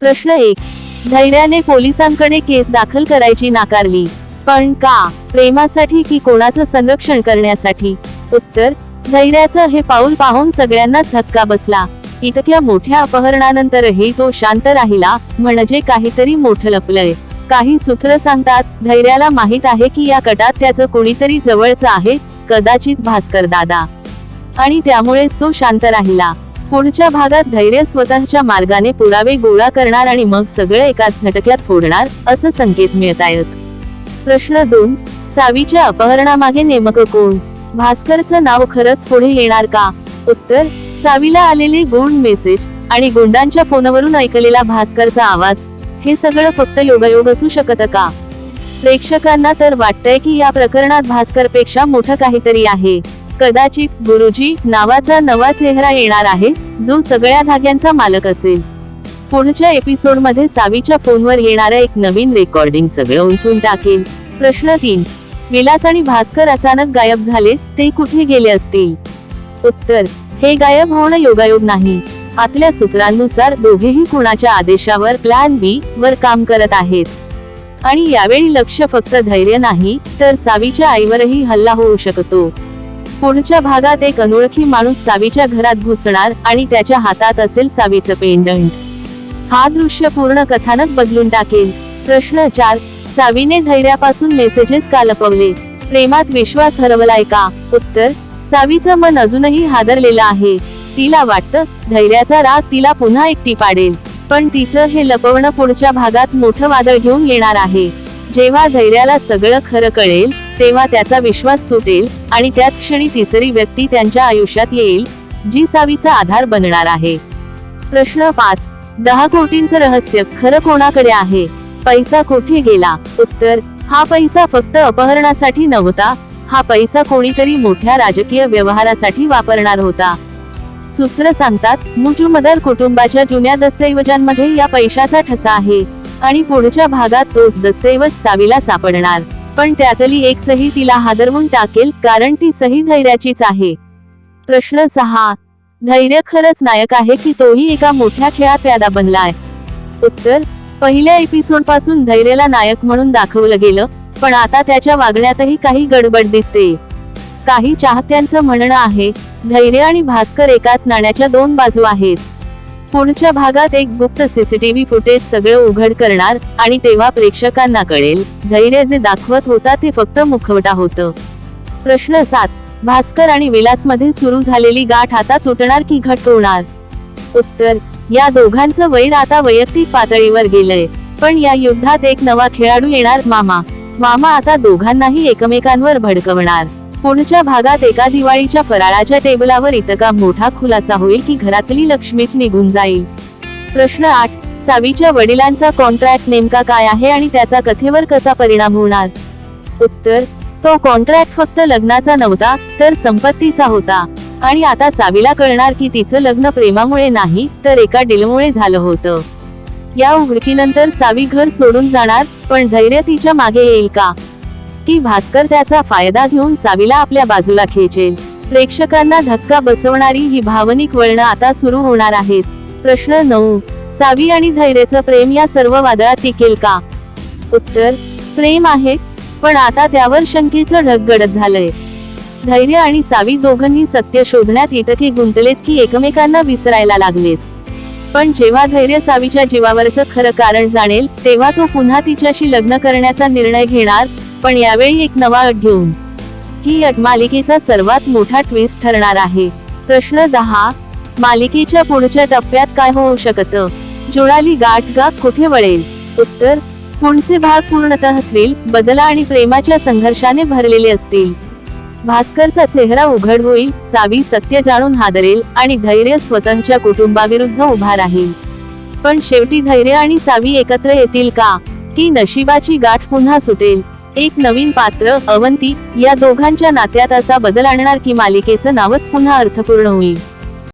प्रश्न एक. धैर्याने पोलिसांकडे केस दाखल करायची नाकारली. पण का? प्रेमासाठी की कोणाचं संरक्षण करण्यासाठी? उत्तर. धैर्याचं हे पाऊल पाहून सगळ्यांनाच धक्का बसला. इतक्या मोठ्या अपहरणानंतरही तो शांत राहिला म्हणजे काहीतरी मोठं लपलंय. काही सूत्र सांगतात धैर्याला माहीत आहे की या कटात त्याचं कोणीतरी जवळचं आहे कदाचित भास्कर दादा आणि त्यामुळेच तो शांत राहिला. पुढच्या भागात धैर्य स्वतःच्या मार्गाने पुरावे गोळा करणार आणि मग सगळे एकाच झटक्यात फोडणार असं संकेत मिळत आहेत. प्रश्न दोन सावीच्या अपहरणामागे नेमकं कोण? भास्करचं नाव खरंच पुढे येणार का? उत्तर सावीला आलेले गुण मेसेज आणि गुंडांच्या फोनवरून ऐकलेला भास्करचा आवाज हे सगळं फक्त योगायोग असू शकतं का? प्रेक्षकांना तर वाटतंय की या प्रकरणात भास्करपेक्षा मोठं काहीतरी आहे. कदाचित गुरुजी नावाचा नवा चेहरा येणार आहे जो सगळ्या धाग्यांचा मालक असेल. पुढच्या एपिसोडमध्ये सावीच्या फोनवर येणाऱ्या एक नवीन रेकॉर्डिंग सगळं उलटून टाकेल. प्रश्न तीन. विलास आणि भास्कर अचानक गायब झाले ते कुठे गेले असतील? उत्तर. हे गायब होणं योगायोग नाही. आतल्या सूत्रांनुसार दोघेही कुणाच्या आदेशावर प्लॅन बी वर काम करत आहेत. आणि यावेळी लक्ष फक्त धैर्य नाही तर सावीच्या आईवरही हल्ला होऊ शकतो. पुढच्या भागात एक अनोळखी माणूस सावीच्या घरात घुसणार आणि त्याच्या हातात असेल सावीचं पेंडंट? हा दृश्य पूर्ण कथानक बदलून टाकेल. प्रश्न चार. सावीने धैर्यापासून मेसेजेस का लपवले प्रेमात विश्वास हरवलाय का? उत्तर. सावीचं मन अजूनही हादरलेलं आहे. तिला वाटतं धैर्याचा राग तिला पुन्हा एकटी पाडेल. पण तिचं हे लपवणं पुढच्या भागात मोठं वादळ घेऊन येणार आहे. जेव्हा धैर्याला सगळं खरं कळेल तेव्हा त्याचा विश्वास तुटेल आणि त्याच क्षणी तिसरी व्यक्ती त्यांच्या आयुष्यात येईल जी सावीचा आधार बनणार आहे. प्रश्न पाच. दहा कोटींचं रहस्य खरं कोणाकडे आहे? पैसा कोठे गेला? उत्तर. हा पैसा फक्त अपहरणासाठी नव्हता. हा पैसा कोणीतरी मोठ्या राजकीय व्यवहारासाठी वापरणार होता. सूत्र सांगतात मुजुमदार कुटुंबाच्या जुन्या दस्तऐवजांमध्ये या पैशाचा ठसा आहे आणि पुढच्या भागात तोच दस्तऐवज सावीला सापडणार. पण त्यातली एक सही तिला हादरवून टाकेल कारण ती सही धैर्याचीच आहे. प्रश्न सहा. धैर्य खरंच नायक आहे की तोही एका मोठ्या खेळात प्यादा बनलाय? उत्तर. पहिल्या एपिसोडपासून धैर्यला नायक म्हणून दाखवलं गेलं पण आता त्याच्या वागण्यातही काही गडबड दिसते. काही चाहत्यांचं म्हणणं आहे धैर्य आणि भास्कर एकाच नाण्याच्या दोन बाजू आहेत. पुढच्या भागात एक गुप्त सीसीटीव्ही फुटेज सगळं उघड करणार आणि तेव्हा प्रेक्षकांना कळेल. धैर्य जे दाखवत होता ते फक्त मुखवटा होतं. प्रश्न सात. भास्कर आणि विलासमध्ये सुरू झालेली गाठ आता तुटणार की घट होणार? उत्तर. या दोघांचं वैर आता वैयक्तिक पातळीवर गेलंय. पण या युद्धात एक नवा खेळाडू येणार मामा. मामा आता दोघांनाही एकमेकांवर भडकवणार. पुढच्या भागात एका दिवाळीच्या फराळाच्या टेबलावर इतका मोठा खुलासा होईल की घरातली लक्ष्मीच निघून जाईल? प्रश्न आठ. सावीच्या वडिलांचा कॉन्ट्रॅक्ट नेमका काय आहे आणि त्याचा कथेवर कसा परिणाम होणार? उत्तर. तो कॉन्ट्रॅक्ट फक्त लग्नाचा नव्हता तर संपत्तीचा होता. आणि आता सावीला कळणार की तिचं लग्न प्रेमामुळे नाही तर एका डीलमुळे झालं होतं. या उघडकीनंतर सावी घर सोडून जाणार पण धैर्य तिच्यामागे येईल का? की भास्कर त्याचा फायदा घेऊन सावीला आपल्या बाजूला खेचेल. प्रेक्षकांना धक्का बसवणारी ही भावनिक वळणं आता सुरू होणार आहेत. प्रश्न नऊ सावी आणि धैर्याचं प्रेम या सर्व वादळात टिकेल का? उत्तर प्रेम आहे पण आता त्यावर शंकेचं ढगगडत झालंय. धैर्य आणि सावी दोघांनी सत्य शोधण्यात इतके गुंतलेत की एकमेकांना विसरायला लागलेत. पण जेव्हा धैर्य सावीच्या जीवावरचं खरं कारण जाणेल तेव्हा तो पुन्हा तिच्याशी लग्न करण्याचा निर्णय घेणार पण यावेळी एक नवा अट घेऊन. ही अट मालिकेचा सर्वात मोठा ट्विस्ट ठरणार आहे. प्रश्न दहा मालिकेच्या पुढच्या टप्प्यात काय होऊ शकतं? जोडाली गाठ गाठ कुठे वळेल? उत्तर पुढचे भाग पूर्णतः थ्रिल बदला आणि प्रेमाच्या संघर्षाने भरलेले असतील. भास्करचा चेहरा उघड होईल सावी सत्य जाणून हादरेल आणि धैर्य स्वतःच्या कुटुंबाविरुद्ध उभा राहील. पण शेवटी धैर्य आणि सावी एकत्र येतील का? की नशिबाची गाठ पुन्हा सुटेल? एक नवीन पात्र अवंती या दोघांच्या नात्यात असा बदल आणणार की मालिकेचं नावच पुन्हा अर्थपूर्ण होईल.